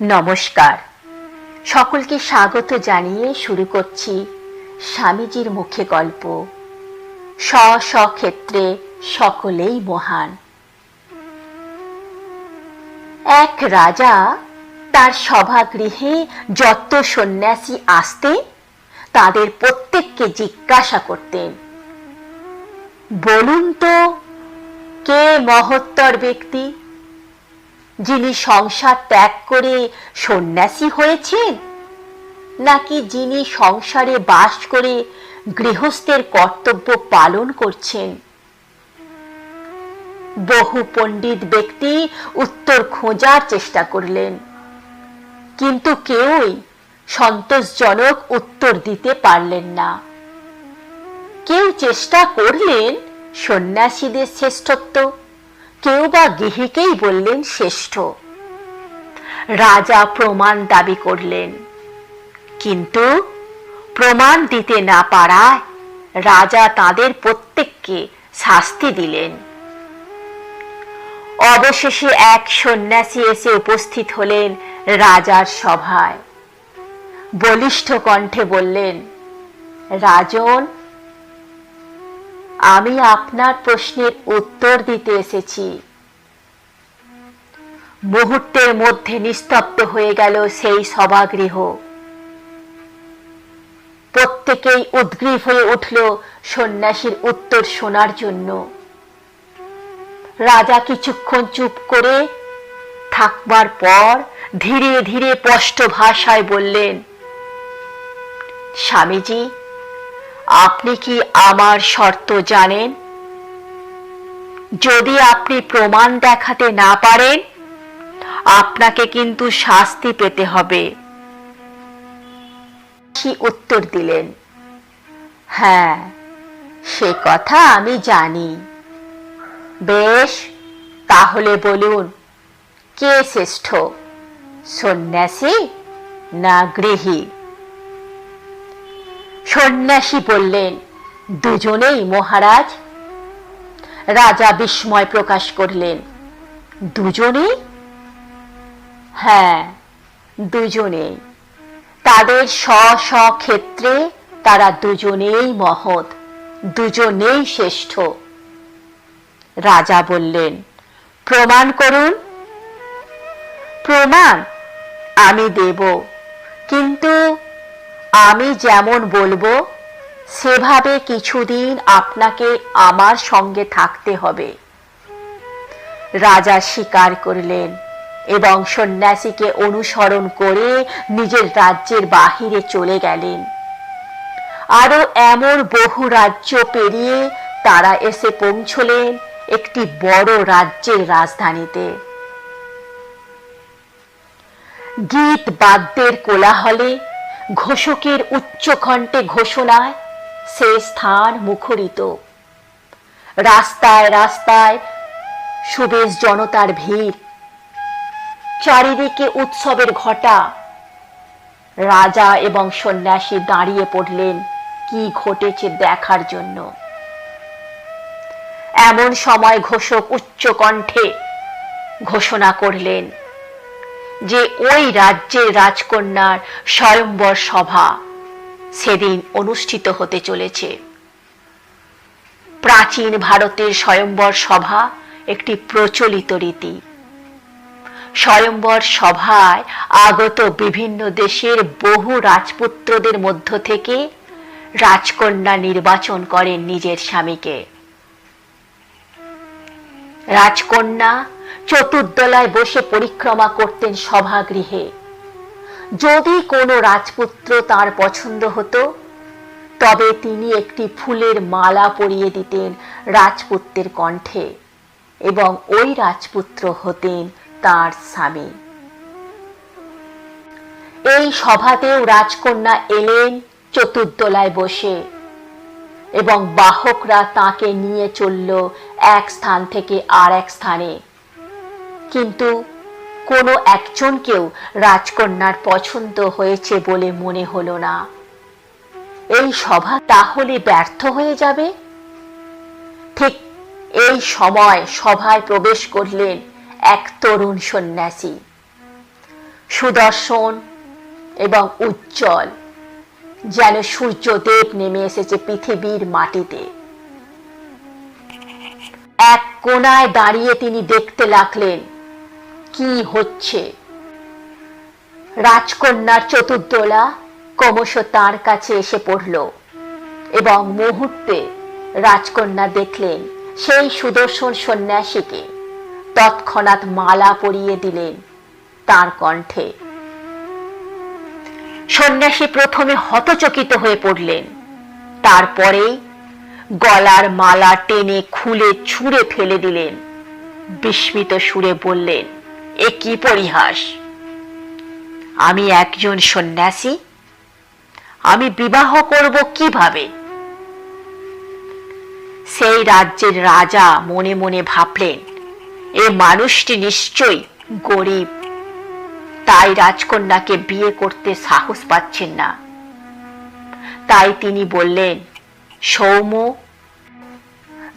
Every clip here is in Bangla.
নমস্কার। সকলকে স্বাগত জানিয়ে শুরু করছি স্বামীজির মুখে গল্প। স্ব ক্ষেত্রে সকলেই মহান। এক রাজা তার সভাগৃহে যত সন্ন্যাসী আসতেন, তাদের প্রত্যেককে জিজ্ঞাসা করতেন, বলুন তো, কে মহত্তর ব্যক্তি? যিনি সংসার ত্যাগ করে সন্ন্যাসী হয়েছেন? নাকি যিনি সংসারে বাস করে গৃহস্থের কর্তব্য পালন করছেন? বহু পণ্ডিত ব্যক্তি উত্তর খোঁজার চেষ্টা করলেন। কিন্তু কেউই সন্তোষজনক উত্তর দিতে পারলেন না। কেউ চেষ্টা করলেন সন্ন্যাসীদের শ্রেষ্ঠত্ব কেউ বা গৃহীকেই বললেন শ্রেষ্ঠ। রাজা প্রমাণ দাবি করলেন। কিন্তু প্রমাণ দিতে না পারায় রাজা তাদের প্রত্যেককে শাস্তি দিলেন। অবশেষে এক সন্ন্যাসী এসে উপস্থিত হলেন রাজার সভায়। বলিষ্ঠ কণ্ঠে বললেন, রাজন আমি আপনার প্রশ্নের উত্তর দিতে এসেছি। মুহূর্তের মধ্যে নিস্তব্ধ হয়ে গেল সেই সভাগৃহ। প্রত্যেকেই উদ্গ্রীব হয়ে উঠল সন্ন্যাসীর উত্তর শোনার জন্য। রাজা কিছুক্ষণ চুপ করে থাকবার পর ধীরে ধীরে স্পষ্ট ভাষায় বললেন, স্বামীজি আপনি কি আমার শর্ত জানেন? যদি আপনি প্রমাণ দেখাতে না পারেন, আপনাকে কিন্তু শাস্তি পেতে হবে। উত্তর দিলেন? হ্যাঁ সে কথা আমি জানি। বেশ, তাহলে বলুন, কে শ্রেষ্ঠ, সন্ন্যাসী না গৃহী? সন্ন্যাসী বললেন, দুজনেই মহারাজ? রাজা বিস্ময় প্রকাশ করলেন, দুজনেই? হ্যাঁ দুজনেই। তাদের স্ব স্ব ক্ষেত্রে তারা দুজনেই মহৎ, দুজনেই শ্রেষ্ঠ। রাজা বললেন, প্রমাণ করুন। প্রমাণ? আমি দেব, কিন্তু আমি যেমন বলব, সেভাবে কিছুদিন আপনাকে আমার সঙ্গে থাকতে হবে। রাজা স্বীকার করলেন এবং সন্ন্যাসীকে অনুসরণ করে নিজের রাজ্যের বাহিরে চলে গেলেন। আরও এমন বহু রাজ্য পেরিয়ে তারা এসে পৌঁছলেন একটি বড় রাজ্যের রাজধানীতে। গীত বাদ্যের কোলাহলে ঘোষকের উচ্চ কণ্ঠে ঘোষণায় সে স্থান মুখরিত। রাস্তায় রাস্তায় সুবেশ জনতার ভিড়। চারিদিকে উৎসবের ঘটা। রাজা এবং সন্ন্যাসী দাঁড়িয়ে পড়লেন কি ঘটেছে দেখার জন্য। এমন সময় ঘোষক উচ্চ কণ্ঠে ঘোষণা করলেন যে ওই রাজ্যের রাজকন্যার স্বয়ম্বর সভা সেদিন অনুষ্ঠিত হতে চলেছে। প্রাচীন ভারতের স্বয়ম্বর সভা একটি প্রচলিত রীতি। স্বয়ম্বর সভায় আগত বিভিন্ন দেশের বহু রাজপুত্রদের মধ্য থেকে রাজকন্যা নির্বাচন করেন নিজের স্বামীকে। রাজকন্যা চতুর্দলায় বসে পরিক্রমা করতেন সভাগৃহে। যদি কোনো রাজপুত্র তার পছন্দ হতো, তবে তিনি একটি ফুলের মালা পরিয়ে দিতেন রাজপুত্রের কণ্ঠে এবং ওই রাজপুত্র হতেন তার স্বামী। এই সভাতেও রাজকন্যা এলেন চতুর্দলায় বসে এবং বাহকরা তাকে নিয়ে চলল এক স্থান থেকে আর এক স্থানে। কিন্তু কোনো একজনকেও রাজকন্যার পছন্দ হয়েছে বলে মনে হলো না। এই সভা তাহলে ব্যর্থ হয়ে যাবে? ঠিক এই সময় সভায় প্রবেশ করলেন এক তরুণ সন্ন্যাসী। সুদর্শন এবং উজ্জ্বল, যেন সূর্যদেব নেমে এসেছে পৃথিবীর মাটিতে। এক কোনায় দাঁড়িয়ে তিনি দেখতে লাগলেন কি হচ্ছে? রাজকন্যার চতুর্দোলা ক্রমশ তার কাছে এসে পড়ল এবং মুহূর্তে রাজকন্যা দেখলেন সেই সুদর্শন সন্ন্যাসীকে। তৎক্ষণাৎ মালা পরিয়ে দিলেন তার কণ্ঠে। সন্ন্যাসী প্রথমে হতচকিত হয়ে পড়লেন। তারপরেই গলার মালা টেনে খুলে ছুঁড়ে ফেলে দিলেন। বিস্মিত সুরে বললেন এ কি পরিহাস? আমি একজন সন্ন্যাসী, আমি বিবাহ করব কীভাবে? সেই রাজ্যের রাজা মনে মনে ভাবলেন, এ মানুষটি নিশ্চয়ই গরিব, তাই রাজকন্যাকে বিয়ে করতে সাহস পাচ্ছেন না। তাই তিনি বললেন, সৌম্য,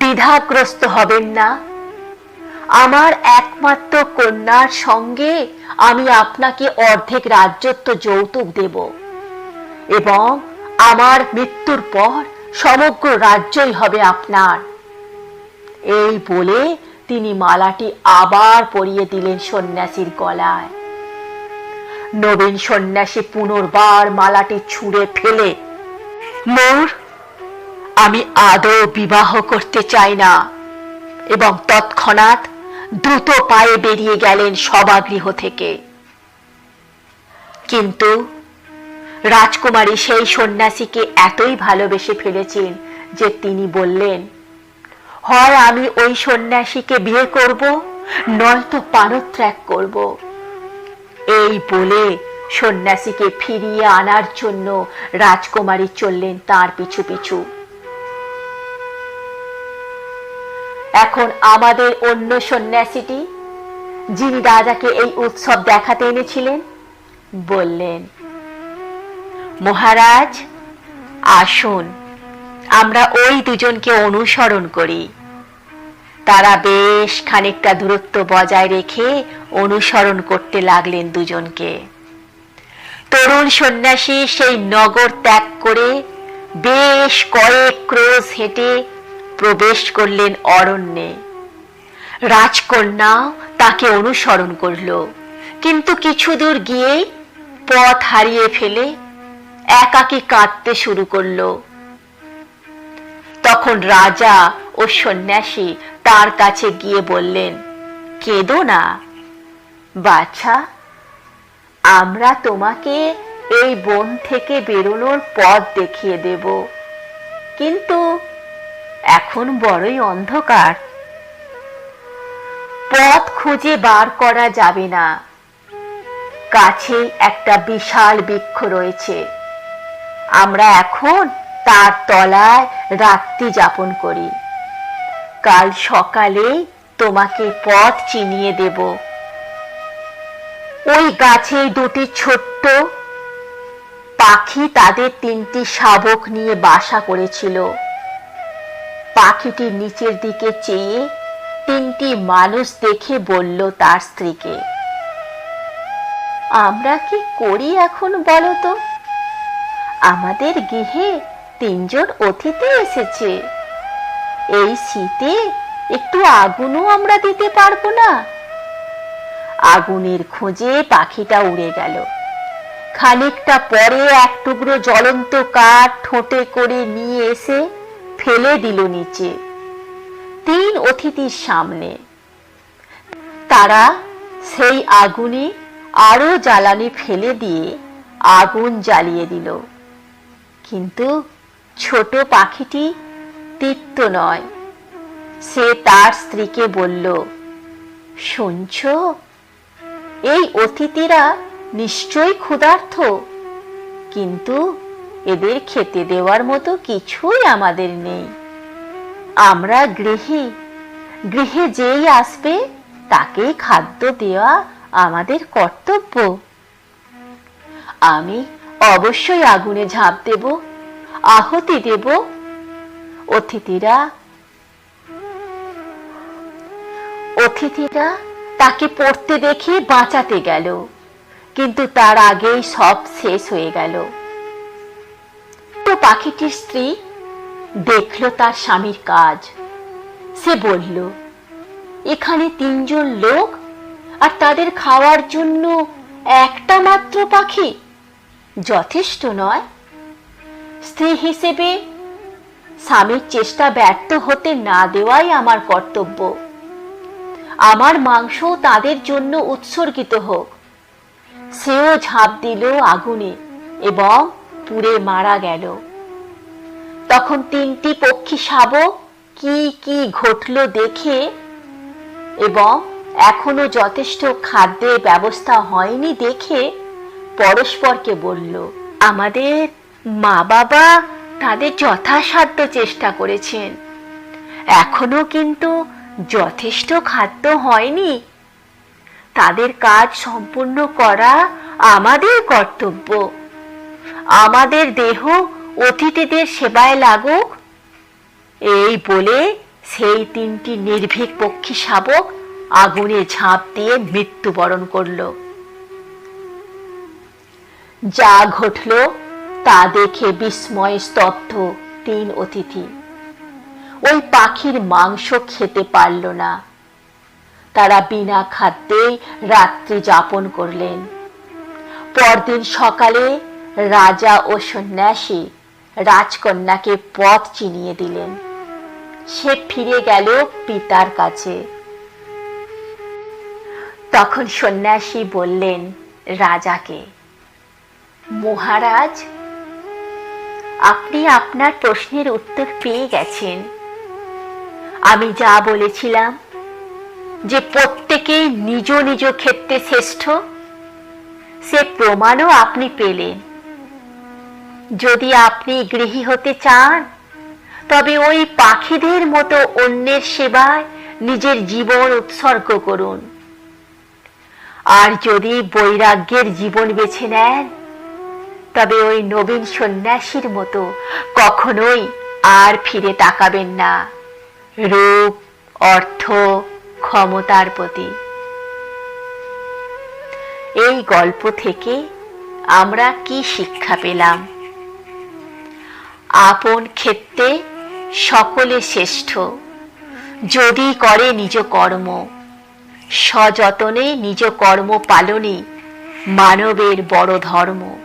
দ্বিধাগ্রস্ত হবেন না আমার একমাত্র কন্যার সঙ্গে আমি আপনাকে অর্ধেক রাজ্যত্ব যৌতুক দেব। এবং আমার মৃত্যুর পর সমগ্র রাজ্যই হবে আপনার। এই বলে তিনি মালাটি আবার পরিয়ে দিলেন সন্ন্যাসীর গলায়। নবীন সন্ন্যাসী পুনর্বার মালাটি ছুঁড়ে ফেলে। মোর, আমি আদৌ বিবাহ করতে চাই না। এবং তৎক্ষণাৎ দ্রুত পায়ে বেরিয়ে গেলেন সভাগৃহ থেকে। কিন্তু রাজকুমারী সেই সন্ন্যাসীকে এতই ভালোবেসে ফেলেছেন যে তিনি বললেন, হয় আমি ওই সন্ন্যাসীকে বিয়ে করব, নয়তো পানত্যাগ করব। এই বলে সন্ন্যাসীকে ফিরিয়ে আনার জন্য রাজকুমারী চললেন তার পিছু পিছু। এখন আমাদের অন্য সন্ন্যাসীটি, যিনি রাজাকে এই উৎসব দেখাতে এনেছিলেন, বললেন, মহারাজ, আসুন, আমরা ওই দুজনকে অনুসরণ করি। তারা বেশ খানিকটা দূরত্ব বজায় রেখে অনুসরণ করতে লাগলেন দুজনকে। তরুণ সন্ন্যাসী সেই নগর ত্যাগ করে বেশ কয়েক ক্রোশ হেঁটে প্রবেশ করলেন অরণ্যে। রাজকন্যা তাকে অনুসরণ করল, কিন্তু কিছু দূর গিয়েই পথ হারিয়ে ফেলে একাকী কাঁদতে শুরু করল। তখন রাজা ও সন্ন্যাসী তার কাছে গিয়ে বললেন, কেঁদো না। বাছা, আমরা তোমাকে এই বন থেকে বেরোনোর পথ দেখিয়ে দেব। কিন্তু এখন বড়ই অন্ধকার। পথ খুঁজে বার করা যাবে না। কাছে একটা বিশাল বৃক্ষ রয়েছে। আমরা এখন তার তলায় রাত্রি যাপন করি। কাল সকালে তোমাকে পথ চিনিয়ে দেব। ওই গাছে দুটি ছোট্ট পাখি তাদের তিনটি শাবক নিয়ে বাসা করেছিল। পাখিটি নিচের দিকে চেয়ে তিনটি মানুষ দেখে বলল তার স্ত্রীকে, আমরা কি করি এখন বলো তো আমাদের গৃহে তিনজন অতিথি এসেছে। এই শীতে একটু আগুনও আমরা দিতে পারব না। আগুনের খোঁজে পাখিটা উড়ে গেল। খানিকটা পরে এক টুকরো জ্বলন্ত কাঠ ঠোঁটে করে নিয়ে এসে ফেলে দিল নিচে। তিন অতিথির সামনে। তারা সেই আগুনে আরও জ্বালানি ফেলে দিয়ে আগুন জ্বালিয়ে দিল। কিন্তু ছোট পাখিটি তিক্ত নয়। সে তার স্ত্রীকে বলল, শুনছ? এই অতিথিরা নিশ্চয়ই ক্ষুধার্থ কিন্তু এদের খেতে দেওয়ার মতো কিছুই আমাদের নেই। আমরা গৃহী, গৃহে যেই আসবে, তাকেই খাদ্য দেওয়া আমাদের কর্তব্য। আমি অবশ্যই আগুনে ঝাঁপ দেব, আহতি দেব, অতিথিরা অতিথিরা তাকে পড়তে দেখে বাঁচাতে গেল, কিন্তু তার আগেই সব শেষ হয়ে গেল। পাখিটির স্ত্রী দেখল তার স্বামীর কাজ। সে বলল, এখানে তিনজন লোক আর তাদের খাওয়ার জন্য একটা মাত্র পাখি। যথেষ্ট নয়। স্ত্রী হিসেবে স্বামীর চেষ্টা ব্যর্থ হতে না দেওয়াই আমার কর্তব্য। আমার মাংস তাদের জন্য উৎসর্গিত হোক। সেও ঝাঁপ দিল আগুনে এবং পুড়ে মারা গেল। তখন তিনটি পক্ষী শাবক কি কি ঘটল দেখে এবং এখনও যথেষ্ট খাদ্যের ব্যবস্থা হয়নি দেখে পরস্পরকে বলল, আমাদের মা বাবা তাদের যথাসাধ্য চেষ্টা করেছেন। এখনও কিন্তু যথেষ্ট খাদ্য হয়নি। তাদের কাজ সম্পূর্ণ করা আমাদের কর্তব্য। আমাদের দেহ অতিথিদের সেবায় লাগুক। এই বলে সেই তিনটি নির্ভীক পক্ষী শাবক আগুনে ঝাঁপ দিয়ে মৃত্যুবরণ করল। যা ঘটল তা দেখে বিস্ময়ে স্তব্ধ তিন অতিথি। ওই পাখির মাংস খেতে পারল না। তারা বিনা খাদ্যেই রাত্রি যাপন করলেন। পরদিন সকালে রাজা ও সন্ন্যাসী রাজকন্যাকে পথ চিনিয়ে দিলেন। সে ফিরে গেল পিতার কাছে। তখন সন্ন্যাসী বললেন, রাজাকে, মহারাজ, আপনি আপনার প্রশ্নের উত্তর পেয়ে গেছেন। আমি যা বলেছিলাম, যে প্রত্যেকেই নিজ নিজ ক্ষেত্রে শ্রেষ্ঠ, সে প্রমাণও আপনি পেলেন। যদি আপনি গৃহী হতে চান, তবে ওই পাখিদের মতো অন্যের সেবায় নিজের জীবন উৎসর্গ করুন। আর যদি বৈরাগ্যের জীবন বেছে নেন, তবে ওই নবীন সন্ন্যাসীর মতো কখনোই আর ফিরে তাকাবেন না। রূপ, অর্থ, ক্ষমতার প্রতি। এই গল্প থেকে আমরা কি শিক্ষা পেলাম? আপন ক্ষেত্রে সকলে শ্রেষ্ঠ। যদি করে নিজ কর্ম, সযতনে নিজ কর্ম পালনে মানবের বড় ধর্ম।